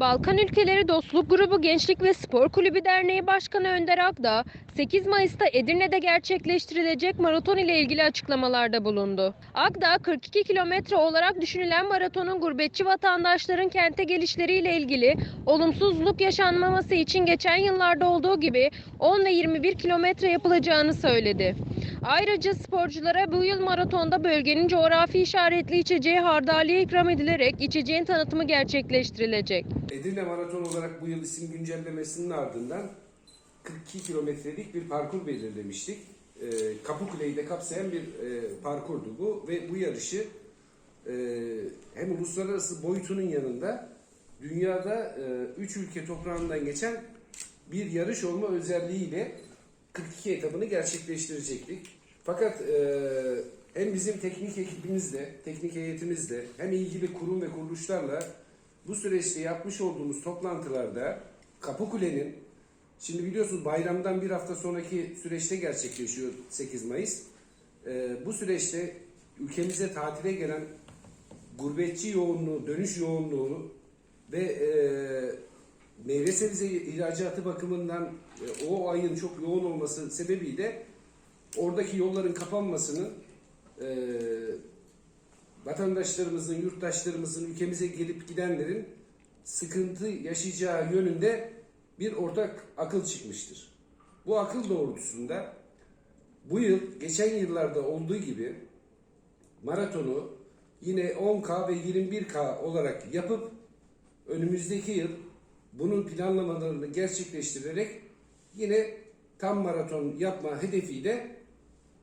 Balkan Ülkeleri Dostluk Grubu Gençlik ve Spor Kulübü Derneği Başkanı Önder Akdağ, 8 Mayıs'ta Edirne'de gerçekleştirilecek maraton ile ilgili açıklamalarda bulundu. Akdağ, 42 kilometre olarak düşünülen maratonun gurbetçi vatandaşların kente gelişleriyle ilgili olumsuzluk yaşanmaması için geçen yıllarda olduğu gibi 10 ve 21 kilometre yapılacağını söyledi. Ayrıca sporculara bu yıl maratonda bölgenin coğrafi işaretli içeceği hardaliye ikram edilerek içeceğin tanıtımı gerçekleştirilecek. Edirne Maraton olarak bu yıl isim güncellemesinin ardından 42 kilometrelik bir parkur belirlemiştik. E, Kapıkule'yi de kapsayan bir e, parkurdu bu ve bu yarışı e, hem uluslararası boyutunun yanında dünyada 3 ülke toprağından geçen bir yarış olma özelliğiyle 42 etabını gerçekleştirecektik. Fakat e, hem bizim teknik ekibimizle, teknik heyetimizle hem ilgili kurum ve kuruluşlarla bu süreçte yapmış olduğumuz toplantılarda Kapıkule'nin şimdi biliyorsunuz bayramdan bir hafta sonraki süreçte gerçekleşiyor 8 Mayıs. E, bu süreçte ülkemize tatile gelen gurbetçi yoğunluğu, dönüş yoğunluğu ve e, meyve sebze ihracatı bakımından e, o ayın çok yoğun olması sebebiyle oradaki yolların kapanmasının e, vatandaşlarımızın, yurttaşlarımızın, ülkemize gelip gidenlerin sıkıntı yaşayacağı yönünde bir ortak akıl çıkmıştır. Bu akıl doğrultusunda bu yıl geçen yıllarda olduğu gibi maratonu yine 10K ve 21K olarak yapıp önümüzdeki yıl bunun planlamalarını gerçekleştirerek yine tam maraton yapma hedefiyle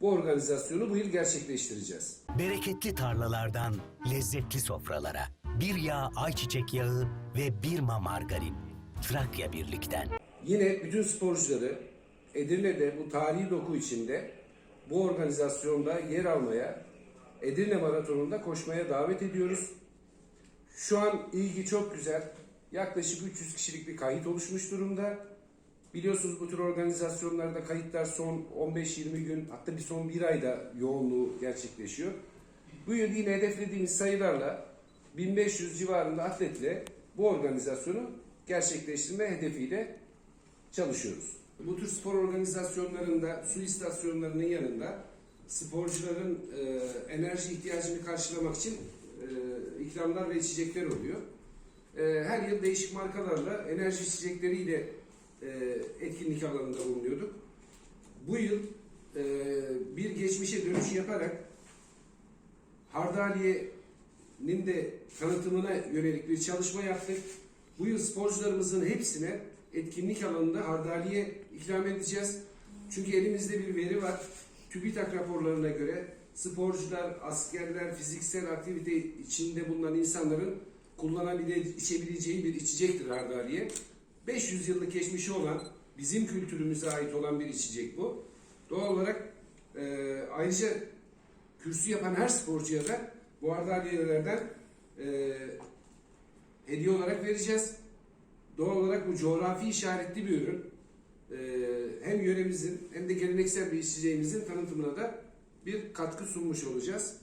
bu organizasyonu bu yıl gerçekleştireceğiz. Bereketli tarlalardan lezzetli sofralara. Bir yağ ayçiçek yağı ve bir ma margarin. Trakya Birlik'ten. Yine bütün sporcuları Edirne'de bu tarihi doku içinde bu organizasyonda yer almaya, Edirne Maratonu'nda koşmaya davet ediyoruz. Şu an ilgi çok güzel. Yaklaşık 300 kişilik bir kayıt oluşmuş durumda. Biliyorsunuz bu tür organizasyonlarda kayıtlar son 15-20 gün hatta bir son bir ayda yoğunluğu gerçekleşiyor. Bu yıl yine hedeflediğimiz sayılarla 1500 civarında atletle bu organizasyonu gerçekleştirme hedefiyle çalışıyoruz. Bu tür spor organizasyonlarında su istasyonlarının yanında sporcuların e, enerji ihtiyacını karşılamak için e, ikramlar ve içecekler oluyor. E, her yıl değişik markalarla enerji içecekleriyle e, etkinlik alanında bulunuyorduk. Bu yıl e, bir geçmişe dönüş yaparak Hardaliye'nin de tanıtımına yönelik bir çalışma yaptık. Bu yıl sporcularımızın hepsine etkinlik alanında hardaliye ikram edeceğiz. Çünkü elimizde bir veri var. TÜBİTAK raporlarına göre sporcular, askerler, fiziksel aktivite içinde bulunan insanların kullanabile, içebileceği bir içecektir hardaliye. 500 yıllık geçmişi olan, bizim kültürümüze ait olan bir içecek bu. Doğal olarak e, ayrıca kürsü yapan her sporcuya da bu hardaliyelerden e, hediye olarak vereceğiz. Doğal olarak bu coğrafi işaretli bir ürün. Ee, hem yöremizin hem de geleneksel bir içeceğimizin tanıtımına da bir katkı sunmuş olacağız.